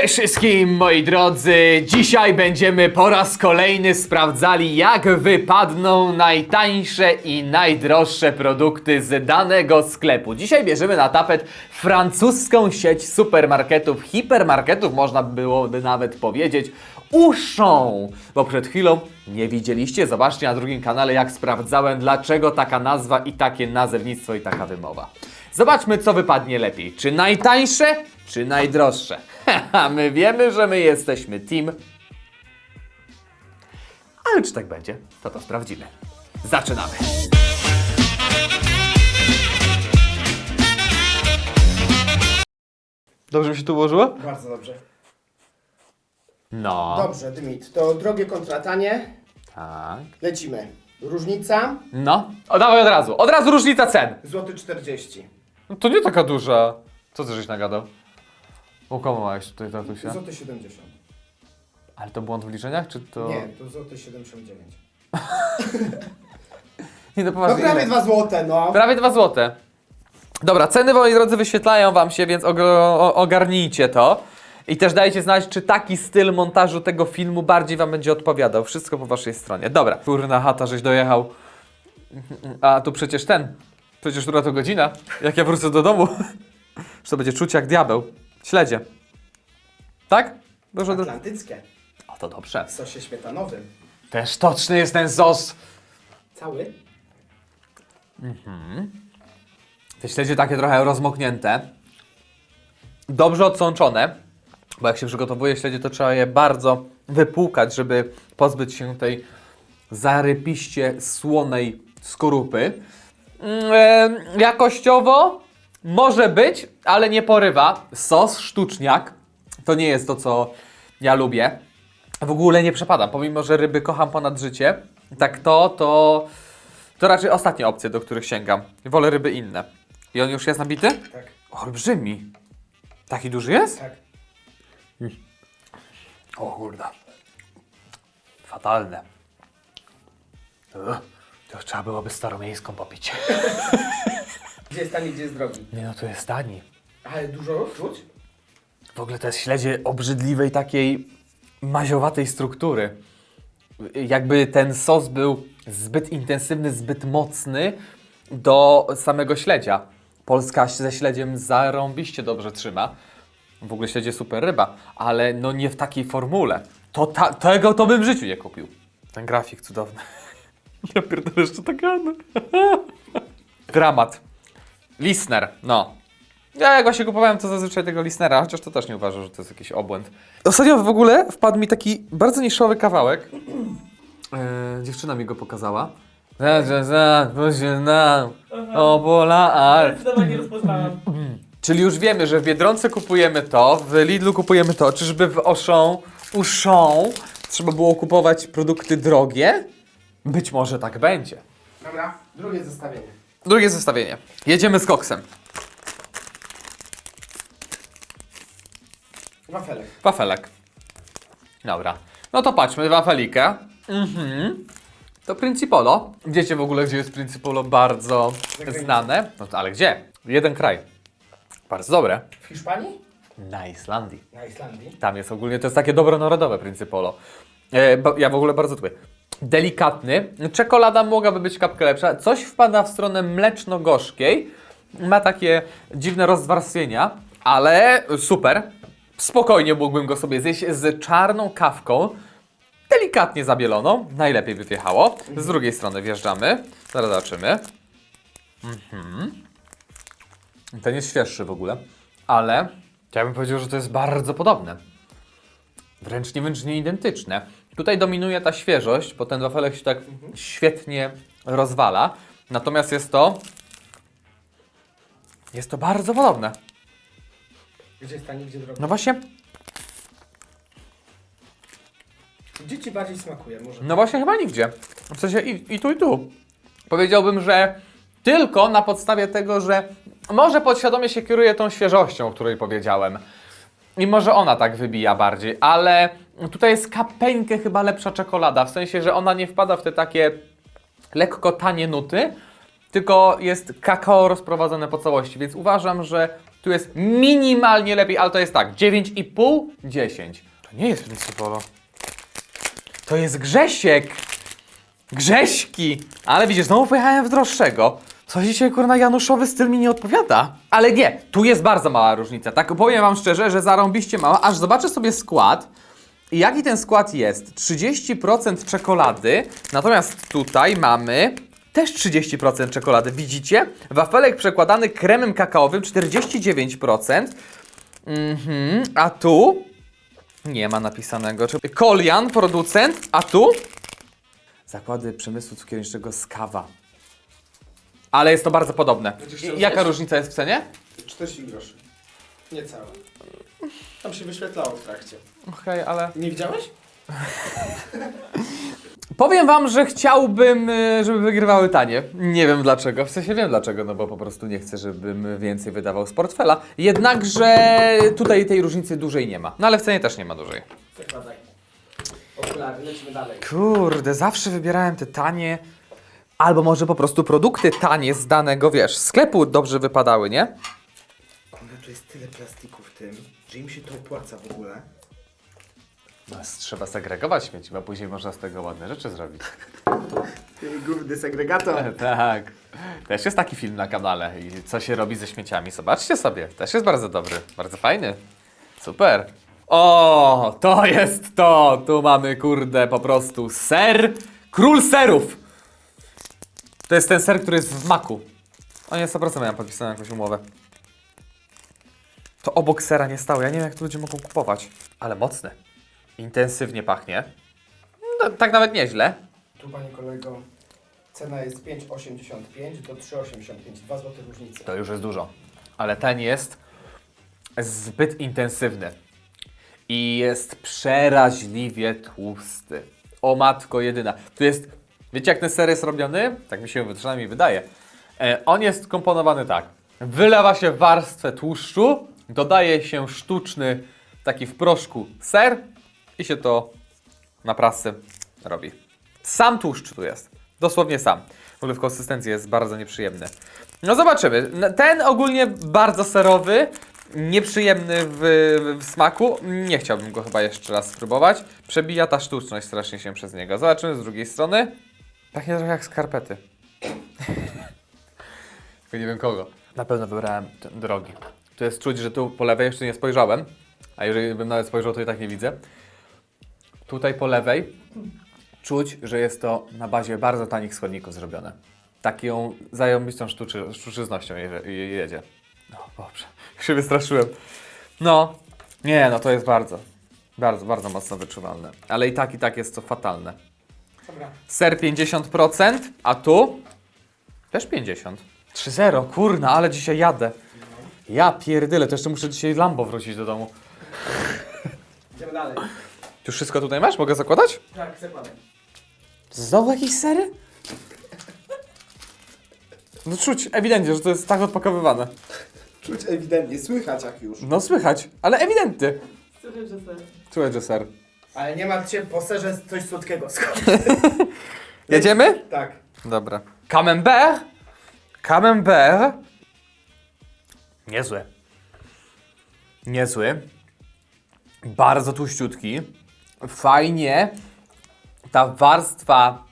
Cześć wszystkim moi drodzy! Dzisiaj będziemy po raz kolejny sprawdzali jak wypadną najtańsze i najdroższe produkty z danego sklepu. Dzisiaj bierzemy na tapet francuską sieć supermarketów, hipermarketów można byłoby nawet powiedzieć, uszą, bo przed chwilą nie widzieliście, zobaczcie na drugim kanale jak sprawdzałem dlaczego taka nazwa i takie nazewnictwo i taka wymowa. Zobaczmy, co wypadnie lepiej. Czy najtańsze, czy najdroższe? Haha, my wiemy, że my jesteśmy team. Ale czy tak będzie, to to sprawdzimy. Zaczynamy. Dobrze mi się tu ułożyło? Bardzo dobrze. No. Dobrze, Dymit, to drogie kontra tanie. Tak. Lecimy. Różnica No. O, dawaj od razu. Od razu różnica cen. złoty 40. No to nie taka duża. Co ty żeś nagadał? U komu małeś tutaj tatusia? Złoty 70. Ale to błąd w liczeniach, czy to... Nie, to złoty 79. Nie, no No poważnie. prawie ile? 2 złote, no. Prawie 2 złote. Dobra, ceny, moi drodzy, wyświetlają Wam się, więc o- ogarnijcie to. I też dajcie znać, czy taki styl montażu tego filmu bardziej Wam będzie odpowiadał. Wszystko po Waszej stronie. Dobra, kurna chata, żeś dojechał. A tu przecież ten. Przecież która to godzina? Jak ja wrócę do domu? To będzie czuć jak diabeł. Śledzie. Tak? Dobrze, do... Atlantyckie. O, to dobrze. W sosie śmietanowym. Też toczny jest ten sos. Cały? Te śledzie takie trochę rozmoknięte. Dobrze odsączone, bo jak się przygotowuje śledzie, to trzeba je bardzo wypłukać, żeby pozbyć się tej zarypiście słonej skorupy. Mm, e, jakościowo może być, ale nie porywa. Sos sztuczniak to nie jest to, co ja lubię. W ogóle nie przepadam, pomimo, że ryby kocham ponad życie. Tak to, to, to raczej ostatnie opcje, do których sięgam. Wolę ryby inne. I on już jest nabity? Tak, Olbrzymi. Taki duży jest? tak. O kurde. Fatalne. To trzeba byłoby staromiejską popić. Gdzie jest tani, gdzie jest drogi? Nie no, to jest tani. Ale dużo czuć? W ogóle to jest śledzie obrzydliwej takiej maziowatej struktury. Jakby ten sos był zbyt intensywny, zbyt mocny do samego śledzia. Polska ze śledziem zarąbiście dobrze trzyma. W ogóle śledzie super ryba, ale no nie w takiej formule. To ta, tego to bym w życiu nie kupił. Ten grafik cudowny. Ja pierdolę jeszcze tak. Dramat. Listener, no. Ja jak właśnie kupowałem to zazwyczaj tego listenera, chociaż to też nie uważam, że to jest jakiś obłęd. Ostatnio w ogóle wpadł mi taki bardzo niszowy kawałek. Eee, dziewczyna mi go pokazała. Za, za, za, bo się opola art. Zdecydowanie rozpoznałam. Czyli już wiemy, że w Biedronce kupujemy to, w Lidlu kupujemy to. Czyżby w Auchan, Auchan trzeba było kupować produkty drogie? Być może tak będzie. Dobra, drugie zestawienie. Drugie zestawienie. Jedziemy z koksem. Wafelek. Wafelek. Dobra. No to patrzmy, wafelikę. Mhm. To Principolo. Wiecie w ogóle, gdzie jest Principolo bardzo znane? No to, ale gdzie? Jeden kraj. Bardzo dobre. W Hiszpanii? Na Islandii. Na Islandii. Tam jest ogólnie, to jest takie dobronarodowe Principolo. E, ja w ogóle bardzo lubię. Delikatny. Czekolada mogłaby być kapkę lepsza. Coś wpada w stronę mleczno-gorzkiej. Ma takie dziwne rozwarstwienia, ale super. Spokojnie mógłbym go sobie zjeść z czarną kawką. Delikatnie zabieloną. Najlepiej by wjechało. Z drugiej strony wjeżdżamy. Zaraz zobaczymy. Mhm. Ten jest świeższy w ogóle, ale ja bym powiedział, że to jest bardzo podobne. Wręcz nie nie identyczne. Tutaj dominuje ta świeżość, bo ten wafelek się tak świetnie rozwala. Natomiast jest to. Jest to bardzo podobne. Gdzie jest tani, gdzie drogi? No właśnie, Gdzie ci bardziej smakuje? Może no właśnie chyba nigdzie. W sensie i, i tu, i tu. Powiedziałbym, że tylko na podstawie tego, że może podświadomie się kieruje tą świeżością, o której powiedziałem. I może ona tak wybija bardziej, ale tutaj jest kapeńkę chyba lepsza czekolada, w sensie, że ona nie wpada w te takie lekko tanie nuty, tylko jest kakao rozprowadzone po całości, więc uważam, że tu jest minimalnie lepiej, ale to jest tak, 9,5, 10. To nie jest Principolo. To jest Grzesiek. Grześki! Ale widzisz, znowu pojechałem w droższego. Coś dzisiaj, kurna, Januszowy styl mi nie odpowiada. Ale nie, tu jest bardzo mała różnica. Tak powiem wam szczerze, że zarąbiście mała, aż zobaczę sobie skład. I jaki ten skład jest? 30% czekolady, natomiast tutaj mamy też 30% czekolady. Widzicie? Wafelek przekładany kremem kakaowym 49%. Mhm, a tu nie ma napisanego. Kolian, producent, a tu Zakłady przemysłu cukierniczego z kawa. Ale jest to bardzo podobne. Będziesz chciał I- Jaka zjeść? różnica jest w cenie? 40 groszy. Niecałe. Tam się wyświetlało w trakcie. Okej, ale... Nie widziałeś? Powiem wam, że chciałbym, y, żeby wygrywały tanie. Nie wiem dlaczego. W sensie wiem dlaczego, no bo po prostu nie chcę, żebym więcej wydawał z portfela. Jednakże tutaj tej różnicy dużej nie ma. No ale w cenie też nie ma dużej. Zakładaj. Okulary, lecimy dalej. Kurde, zawsze wybierałem te tanie. Albo może po prostu produkty tanie z danego, wiesz, sklepu dobrze wypadały, nie? Ale tu jest tyle plastiku w tym, że im się to opłaca w ogóle. Trzeba segregować śmieci, bo później można z tego ładne rzeczy zrobić. Główny segregator. Tak. Też jest taki film na kanale i co się robi ze śmieciami. Zobaczcie sobie. Też jest bardzo dobry. Bardzo fajny. Super. O, to jest to. Tu mamy, kurde, po prostu ser. Król serów. To jest ten ser, który jest w maku. O nie, 100% miałem podpisaną jakąś umowę. To obok sera nie stało. Ja nie wiem, jak to ludzie mogą kupować. Ale mocne. Intensywnie pachnie. No, tak nawet nieźle. Tu, panie kolego, cena jest 5,85 do 3,85. 2 zł różnicy. To już jest dużo. Ale ten jest zbyt intensywny. I jest przeraźliwie tłusty. O matko jedyna. Tu jest, wiecie jak ten ser jest robiony? Tak mi się przynajmniej wydaje. E, on jest komponowany tak. Wylewa się warstwę tłuszczu, dodaje się sztuczny, taki w proszku ser i się to na prasce robi. Sam tłuszcz tu jest. Dosłownie sam. W ogóle w konsystencji jest bardzo nieprzyjemny. No zobaczymy. Ten ogólnie bardzo serowy, nieprzyjemny w, w smaku. Nie chciałbym go chyba jeszcze raz spróbować. Przebija ta sztuczność strasznie się przez niego. Zobaczymy z drugiej strony. Pachnie trochę jak skarpety. Nie wiem kogo. Na pewno wybrałem ten drogi. Tu jest czuć, że tu po lewej jeszcze nie spojrzałem. A jeżeli bym nawet spojrzał, to i tak nie widzę. Tutaj po lewej czuć, że jest to na bazie bardzo tanich składników zrobione. Taką zajębistą sztuczy, sztuczyznością je, je, jedzie. No dobrze, się wystraszyłem. No, nie, no to jest bardzo, bardzo, bardzo mocno wyczuwalne. Ale i tak, i tak jest to fatalne. Dobra. Ser 50%, a tu też 50. 3-0, kurna, ale dzisiaj jadę. Ja pierdyle, to jeszcze muszę dzisiaj Lambo wrócić do domu. Idziemy dalej. Już wszystko tutaj masz? Mogę zakładać? Tak, zakładaj. Znowu jakieś sery? No czuć ewidentnie, że to jest tak odpakowywane. Czuć ewidentnie, słychać jak już. No słychać, ale ewidentnie. Słychać, że ser. Ale nie martw się, po serze coś słodkiego. Jedziemy? tak. Dobra. Camembert? Camembert? Niezły. Niezły. Bardzo tłuściutki. Fajnie. Ta warstwa,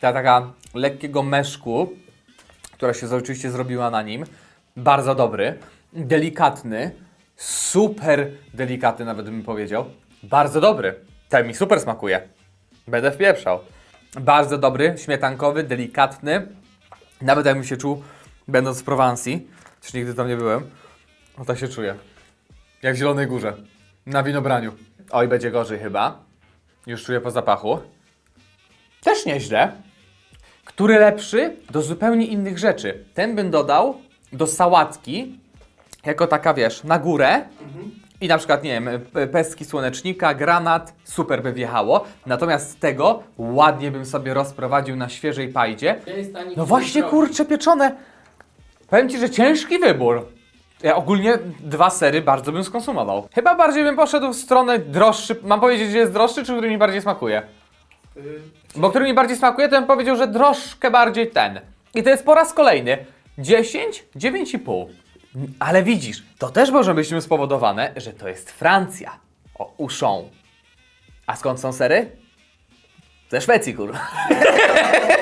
ta taka lekkiego meszku, która się oczywiście zrobiła na nim. Bardzo dobry. Delikatny. Super delikatny nawet bym powiedział. Bardzo dobry. Ten mi super smakuje. Będę wpieprzał. Bardzo dobry, śmietankowy, delikatny. Nawet jakbym się czuł, będąc w Prowansji, też nigdy tam nie byłem, no tak się czuję. Jak w Zielonej Górze. Na winobraniu. Oj, będzie gorzej chyba. Już czuję po zapachu. Też nieźle. Który lepszy? Do zupełnie innych rzeczy. Ten bym dodał do sałatki, jako taka, wiesz, na górę. I na przykład, nie wiem, pestki słonecznika, granat, super by wjechało. Natomiast tego ładnie bym sobie rozprowadził na świeżej pajdzie. No właśnie, kurcze pieczone. Powiem Ci, że ciężki wybór. Ja ogólnie dwa sery bardzo bym skonsumował. Chyba bardziej bym poszedł w stronę droższy. Mam powiedzieć, że jest droższy, czy który mi bardziej smakuje? Y, Bo który mi bardziej smakuje, to bym powiedział, że troszkę bardziej ten. I to jest po raz kolejny 10, 9,5. Ale widzisz, to też może być tym spowodowane, że to jest Francja. O, uszą. A skąd są sery? Ze Szwecji, kurwa.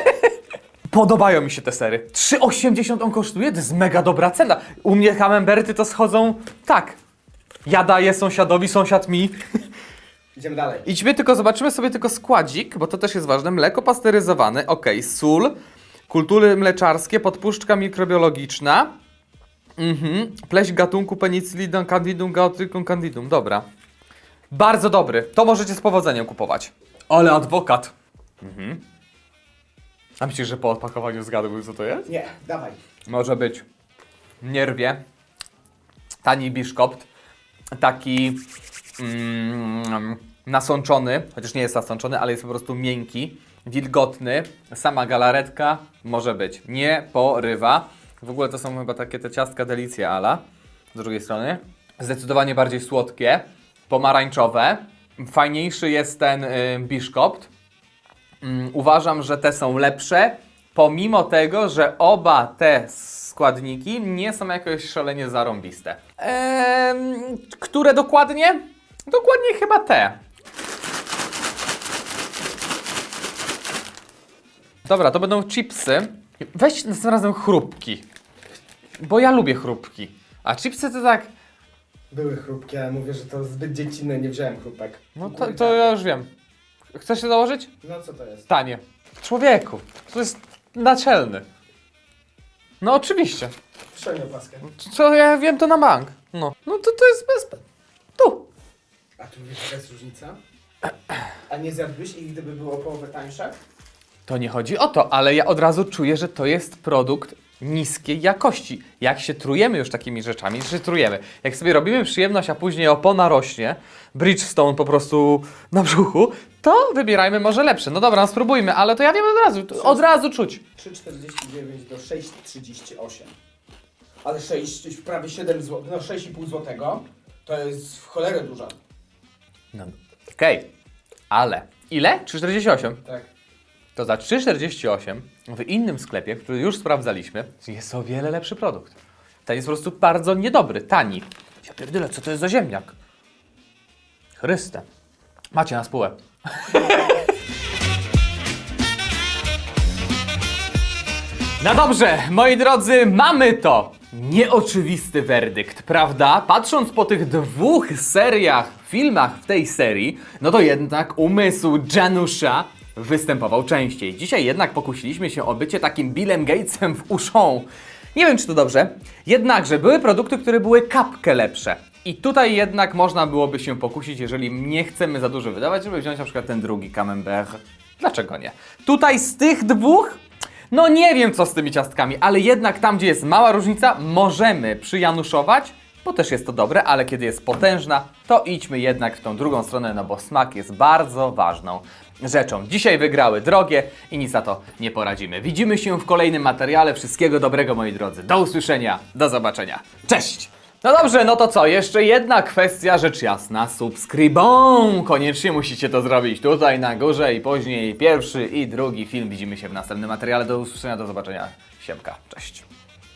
Podobają mi się te sery. 3,80 on kosztuje? To jest mega dobra cena. U mnie camemberty to schodzą tak. Ja daję sąsiadowi, sąsiad mi. Idziemy dalej. Idźmy tylko, zobaczymy sobie tylko składzik, bo to też jest ważne. Mleko pasteryzowane, ok, sól, kultury mleczarskie, podpuszczka mikrobiologiczna, mhm. pleść gatunku penicillidum candidum gaotycum candidum, dobra. Bardzo dobry, to możecie z powodzeniem kupować. Ale adwokat. Mhm. A myślisz, że po odpakowaniu zgadłbym co to jest? Nie, dawaj. Może być nierwie, tani biszkopt, taki mm, nasączony, chociaż nie jest nasączony, ale jest po prostu miękki, wilgotny, sama galaretka może być, nie porywa. W ogóle to są chyba takie te ciastka delicje ala, z drugiej strony. Zdecydowanie bardziej słodkie, pomarańczowe. Fajniejszy jest ten y, biszkopt, uważam, że te są lepsze, pomimo tego, że oba te składniki nie są jakoś szalenie zarąbiste. Ehm, które dokładnie? Dokładnie chyba te. Dobra, to będą chipsy. Weź następnym razem chrupki. Bo ja lubię chrupki. A chipsy to tak. Były chrupkie, ale mówię, że to zbyt dziecinne, nie wziąłem chrupek. No to, to ja już wiem. Chcesz się założyć? No co to jest? Tanie. Człowieku, to jest naczelny. No oczywiście. Przejmę paskę. Co ja wiem to na bank. No. No to to jest bez... Tu. A tu wiesz, jaka jest różnica? A nie zjadłbyś ich, gdyby było połowę tańsze? To nie chodzi o to, ale ja od razu czuję, że to jest produkt niskiej jakości. Jak się trujemy już takimi rzeczami, że się trujemy. Jak sobie robimy przyjemność, a później opona rośnie, Bridgestone po prostu na brzuchu, to wybierajmy może lepsze. No dobra, no spróbujmy, ale to ja wiem od razu, od razu czuć. 3,49 do 6,38. Ale 6, prawie 7 zł, no 6,5 złotego to jest w cholerę dużo. No, okej, ale ile? 3,48. Tak. To za 3,48 w innym sklepie, który już sprawdzaliśmy, jest o wiele lepszy produkt. Ten jest po prostu bardzo niedobry, tani. Ja pierdolę, co to jest za ziemniak? Chryste. Macie na spółę. No dobrze, moi drodzy, mamy to! Nieoczywisty werdykt, prawda? Patrząc po tych dwóch seriach, filmach w tej serii, no to jednak umysł Janusza występował częściej. Dzisiaj jednak pokusiliśmy się o bycie takim Billem Gatesem w uszą. Nie wiem, czy to dobrze. Jednakże były produkty, które były kapkę lepsze. I tutaj jednak można byłoby się pokusić, jeżeli nie chcemy za dużo wydawać, żeby wziąć na przykład ten drugi camembert. Dlaczego nie? Tutaj z tych dwóch no nie wiem co z tymi ciastkami, ale jednak tam, gdzie jest mała różnica, możemy przyjanuszować, bo też jest to dobre, ale kiedy jest potężna, to idźmy jednak w tą drugą stronę, no bo smak jest bardzo ważną rzeczą. Dzisiaj wygrały drogie i nic na to nie poradzimy. Widzimy się w kolejnym materiale. Wszystkiego dobrego, moi drodzy. Do usłyszenia, do zobaczenia. Cześć! No dobrze, no to co? Jeszcze jedna kwestia, rzecz jasna. Subskrybą! Koniecznie musicie to zrobić tutaj na górze i później pierwszy i drugi film. Widzimy się w następnym materiale. Do usłyszenia, do zobaczenia. Siemka, cześć.